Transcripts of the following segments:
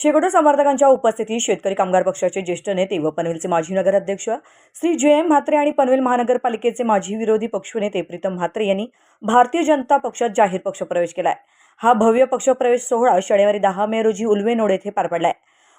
शेकडो समर्थकांच्या उपस्थितीत शेतकरी कामगार पक्षाचे ज्येष्ठ नेते व पनवेलचे माजी नगराध्यक्ष श्री जे एम म्हात्रे आणि पनवेल महानगरपालिकेचे माजी विरोधी पक्षनेते प्रीतम म्हात्रे यांनी भारतीय जनता पक्षात जाहीर पक्षप्रवेश केलाय. हा भव्य पक्षप्रवेश सोहळा शनिवारी दहा मे रोजी उल्वेनोड येथे पार पडलाय.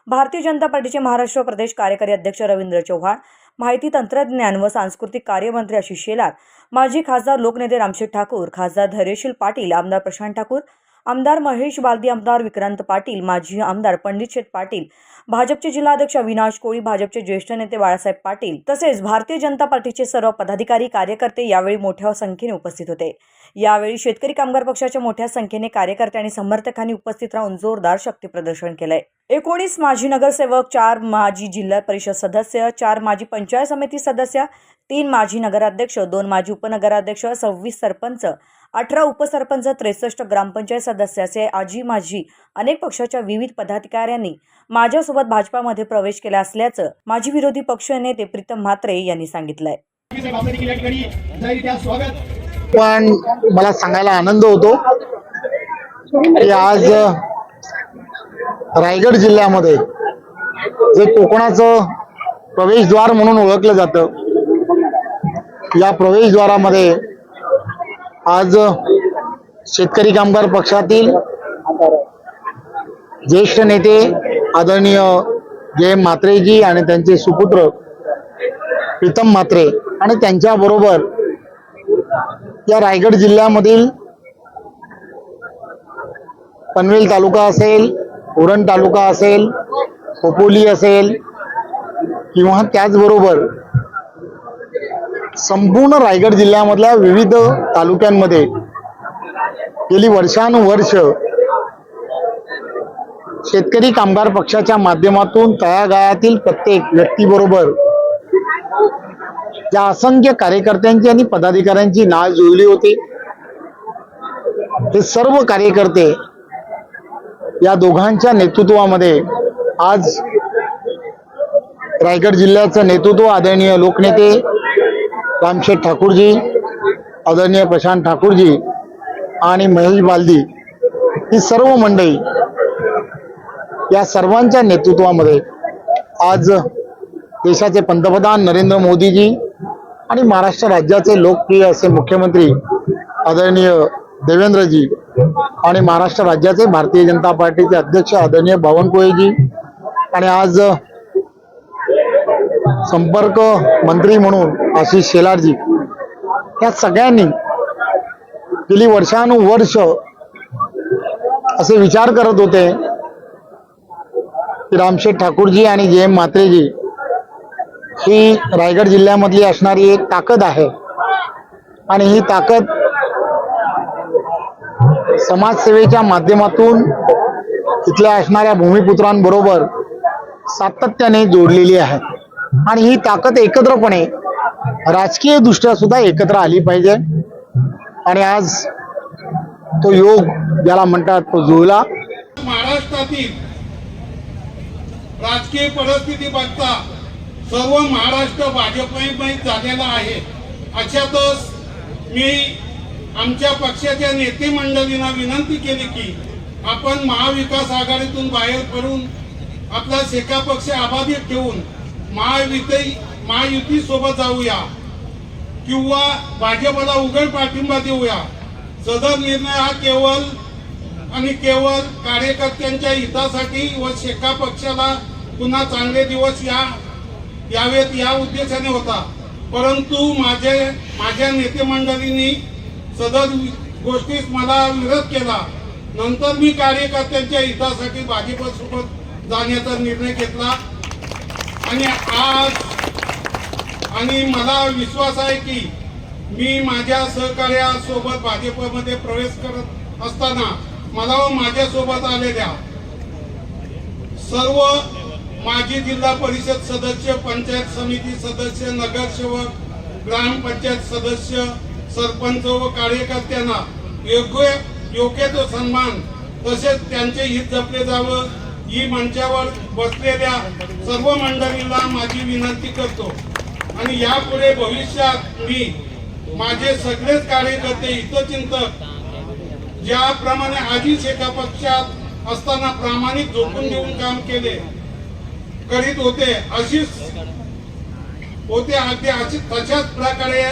भारतीय जनता पार्टीचे महाराष्ट्र प्रदेश कार्यकारी अध्यक्ष रवींद्र चव्हाण माहिती तंत्रज्ञान व सांस्कृतिक कार्यमंत्री आशिष शेलार माजी खासदार लोकनेते रामशेठ ठाकूर खासदार धैर्यशील पाटील आमदार प्रशांत ठाकूर आमदार महेश बालदी आमदार विक्रांत पाटील माजी आमदार पंडित शेठ पाटील भाजपचे जिल्हाध्यक्ष अविनाश कोळी भाजपचे ज्येष्ठ नेते बाळासाहेब पाटील तसेच भारतीय जनता पार्टीचे सर्व पदाधिकारी कार्यकर्ते यावेळी मोठ्या संख्येने उपस्थित होते. यावेळी शेतकरी कामगार पक्षाच्या मोठ्या संख्येने कार्यकर्ते आणि समर्थकांनी उपस्थित राहून जोरदार शक्ती प्रदर्शन केलंय. एकोणीस माजी नगरसेवक चार माजी जिल्हा परिषद सदस्य चार माजी पंचायत समिती सदस्य तीन माजी नगराध्यक्ष दोन माजी उपनगराध्यक्ष सव्वीस सरपंच अठरा उपसरपंच त्रेसष्ट ग्रामपंचायत सदस्याचे आजी माजी अनेक पक्षाच्या विविध पदाधिकाऱ्यांनी माझ्यासोबत भाजपामध्ये प्रवेश केला असल्याचं माजी विरोधी पक्ष नेते प्रीतम म्हात्रे यांनी सांगितलंय. पण मला सांगायला आनंद होतो की आज रायगड जिल्ह्यामध्ये जे कोकणाचं प्रवेशद्वार म्हणून ओळखलं जातं या प्रवेशद्वारामध्ये आज शेतकरी कामगार पक्षातील ज्येष्ठ नेते आदरणीय जे म्हात्रेजी आणि त्यांचे सुपुत्र प्रीतम म्हात्रे आणि त्यांच्याबरोबर या रायगड जिल्ह्यामधील पनवेल तालुका असेल उरण तालुका असेल खोपोली असेल किंवा त्याचबरोबर संपूर्ण रायगड जिल्ह्यामधल्या विविध तालुक्यांमध्ये गेली वर्षानुवर्ष शेतकरी कामगार पक्षाच्या माध्यमातून तळागाळातील प्रत्येक व्यक्तीबरोबर ज्या असंख्य कार्यकर्त्यांची आणि पदाधिकाऱ्यांची नाळ जुळली होती हे सर्व कार्यकर्ते या दोघांच्या नेतृत्वामध्ये आज रायगड जिल्ह्याचं नेतृत्व आदरणीय लोकनेते रामशेठ ठाकूरजी आदरणीय प्रशांत ठाकूरजी आणि महेश बालदी ही सर्व मंडळी या सर्वांच्या नेतृत्वामध्ये आज देशाचे पंतप्रधान नरेंद्र मोदीजी आणि महाराष्ट्र राज्याचे लोकप्रिय असे मुख्यमंत्री आदरणीय देवेंद्रजी आणि महाराष्ट्र राज्याचे भारतीय जनता पार्टीचे अध्यक्ष आदरणीय बावनकुळेजी आणि आज संपर्क मंत्री म्हणून आशिष शेलारजी या सगळ्यांनी गेली वर्षानुवर्ष असे विचार करत होते की रामशेठ ठाकूरजी आणि जे एम म्हात्रेजी ही रायगड जिल्ह्यामधली असणारी एक ताकद आहे. आणि ही ताकद समाजसेवेच्या माध्यमातून इथल्या असणाऱ्या भूमिपुत्रांबरोबर सातत्याने जोडलेली आहे. आणि ही ताकद एकत्रपणे राजकीय दृष्ट्या सुद्धा एकत्र आली पाहिजे. आणि आज तो योग ज्याला म्हणतात तो जुळला. महाराष्ट्रातील राजकीय परिस्थिती बघता सर्व महाराष्ट्र भाजपमय झालेला आहे. अशातच मी आमच्या पक्षाच्या नेते मंडळींना विनंती केली की आपण महाविकास आघाडीतून बाहेर पडून आपला शेका पक्ष अबाधित ठेवून महायुती महायुती सोबत जाऊया. किंवा भाजपला उघड पाठिंबा देऊया. सदर निर्णय हा केवळ आणि केवळ कार्यकर्त्यांच्या हितासाठी व शेका पक्षाला पुन्हा चांगले दिवस या यावेत या उद्देशाने होता. परंतु माझे माझ्या नेते मंडळींनी सदर गोष्टीस मला विरोध केला. नंतर मी कार्यकर्त्यांच्या हितासाठी भाजपसोबत जाण्याचा निर्णय घेतला. आणि आज आणि मला विश्वास आहे की मी माझ्या सहकार्यासोबत भाजपमध्ये प्रवेश करत असताना मला व माझ्यासोबत आलेल्या सर्व माजी जिल्हा परिषद सदस्य पंचायत समिती सदस्य नगरसेवक ग्रामपंचायत सदस्य सरपंच व कार्यकर्त्यांना योग्य योग्य तो सन्मान तसेच त्यांचे हित जपले जावं. ही मंचावर बसलेल्या सर्व मंडळीला माझी विनंती करतो. आणि यापुढे भविष्यात मी माझे सगळेच कार्यकर्ते हितचिंतक ज्याप्रमाणे आधीच एका पक्षात असताना प्रामाणिक झोपून देऊन काम केले करीत होते अशीच होते अगदी अशी तशाच प्रकारे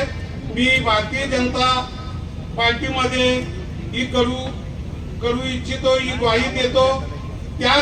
मी भारतीय जनता पार्टीमध्ये ही करू करू इच्छितो ही ग्वाही देतो.